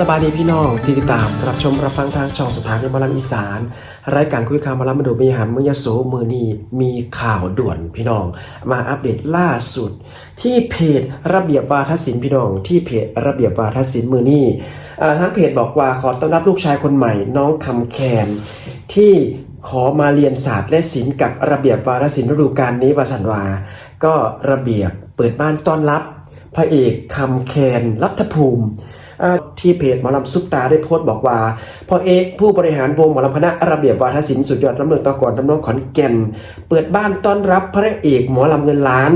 สบายดีพี่น้องที่ติดตามรับชมรับฟังทางช่องสถานีมอลำอีสาน รายการคุยข่าวมลำมาดูมีหันมือยโสมือนีมีข่าวด่วนพี่น้อง มาอัปเดตล่าสุด ที่เพจระเบียบวาทศิลป์พี่น้อง ที่เพจระเบียบวาทศิลป์มือนีทางเพจบอกว่าขอต้อนรับลูกชายคนใหม่ น้องคำแคนที่ขอมาเรียนศาสตร์และศิลป์กับระเบียบวาทศิลป์ฤดูกาลนี้วาสันวา ก็ระเบียบเปิดบ้านต้อนรับ พระเอกคำแคนรัฐภูมิ ที่เพจหมอลำซุปตาได้โพสต์บอกว่าพ่อเอกผู้บริหารวงหมอลำคณะระเบียบวาทศิลป์สุดยอดน้ำเมืองตะกอนน้ำน้องขอนแก่น เปิดบ้านต้อนรับพระเอกหมอลำเงินล้าน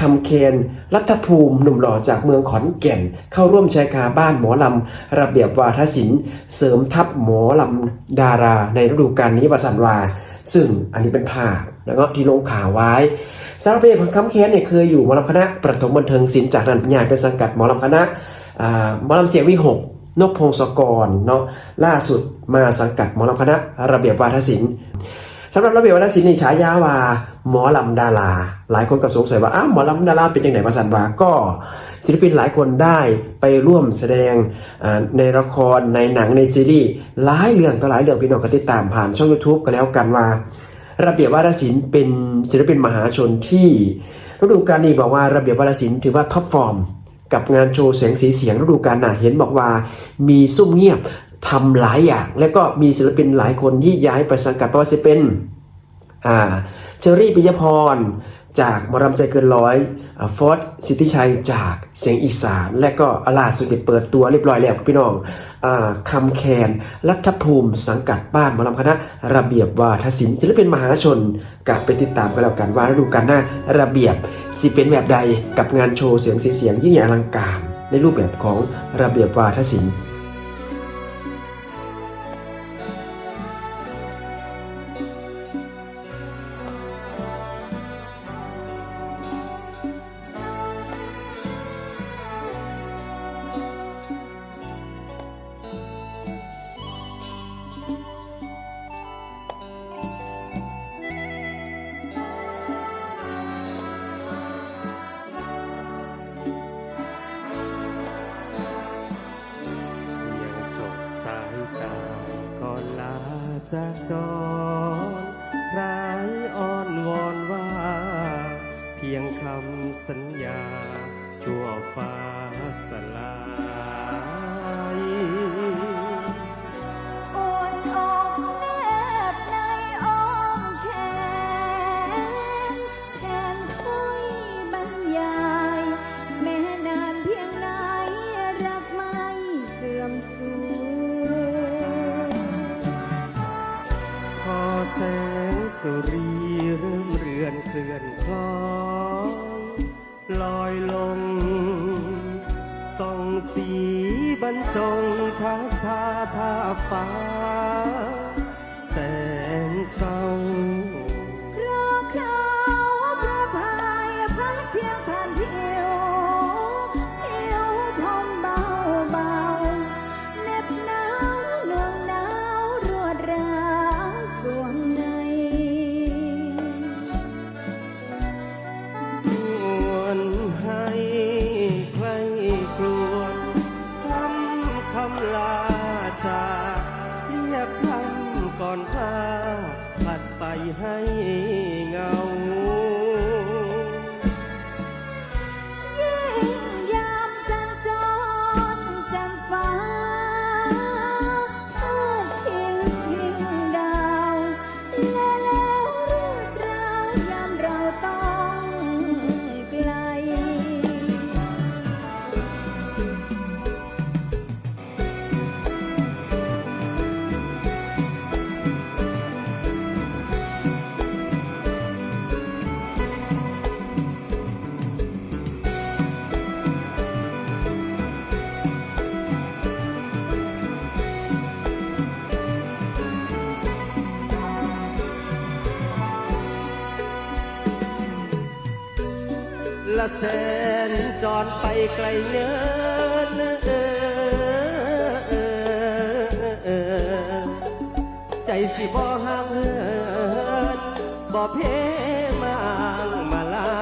คำเคนรัฐภูมิหนุ่มหล่อจากเมืองขอนแก่น เข้าร่วมชายคาบ้านหมอลำระเบียบวาทศิลป์เสริมทัพหมอลำดารา ในฤดูกาลนี้วาสันวา ซึ่งอันนี้เป็นภาพแล้วก็ที่ลงข่าวไว้สารเพศของคำเคนเนี่ยเคยอยู่หมอลำคณะประถมบันเทิงศิลป์จากนั้นย้ายไปสังกัดหมอลำคณะ หมอลำเสียงวิหกนกพงศกรเนาะล่าสุดมาสังกัดหมอลำคณะระเบียบวาทศิลป์สำหรับระเบียบวาทศิลป์ในฉายาว่าหมอลำดารา หลายคนก็สงสัยว่าอ้าวหมอลำดาราเป็นยังไงมาสันวาก็ศิลปินหลายคนได้ไปร่วมแสดงในละครในหนังในซีรีส์หลายเรื่องต่อหลายเรื่องพี่น้องก็ติดตามผ่านช่อง YouTube ก็แล้วกันว่า ระเบียบวาทศิลป์เป็นศิลปินมหาชนที่ฤดูกาลนี้บอกว่าระเบียบวาทศิลป์ถือว่าท็อปฟอร์ม กับงานโชว์เสียงสีเสียงฤดูกาลน่ะเห็นบอกว่า มีซุ่มเงียบทำหลายอย่าง และก็มีศิลปินหลายคนที่ย้ายไปสังกัดประว่าจะเป็นอ่าเชอรี่ปิยพร จากมรำใจเกินร้อยฟอร์ดสิทธิชัยจากเสียงอีสาน และก็ล่าสุดเปิดตัวเรียบร้อยแล้วพี่น้องอคำแคนรัฐภูมิสังกัดบ้านมอลำคณะ ระเบียบวาทศิลป์ศิลปินมหาชนกับไปติดตามกันแล้วกันว่าฤดูกาลหน้าระเบียบสิเป็นแบบใดกับงานโชว์เสียงสีเสียงยิ่งใหญ่อลังการ ในรูปแบบของระเบียบวาทศิลป์ จากจรพรายอ้อนวอนว่า เพียงคำสัญญาชั่วฟ้าสลาย เคลื่อนคล้อยลอยลง ส่องสีบรรจงทับทาท่าฟ้า อนพาผัดไปให้ ละแสนจรไปไกลเนินใจสิบ่ห่างเหินบ่เพมางมาลา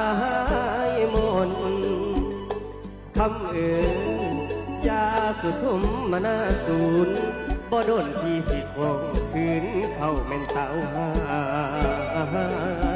ยมนคำเอื่นอย่าสุทุมมานาศูนย์บ่โดนพี่สิคงคืนเข้าแม่นเต้าหา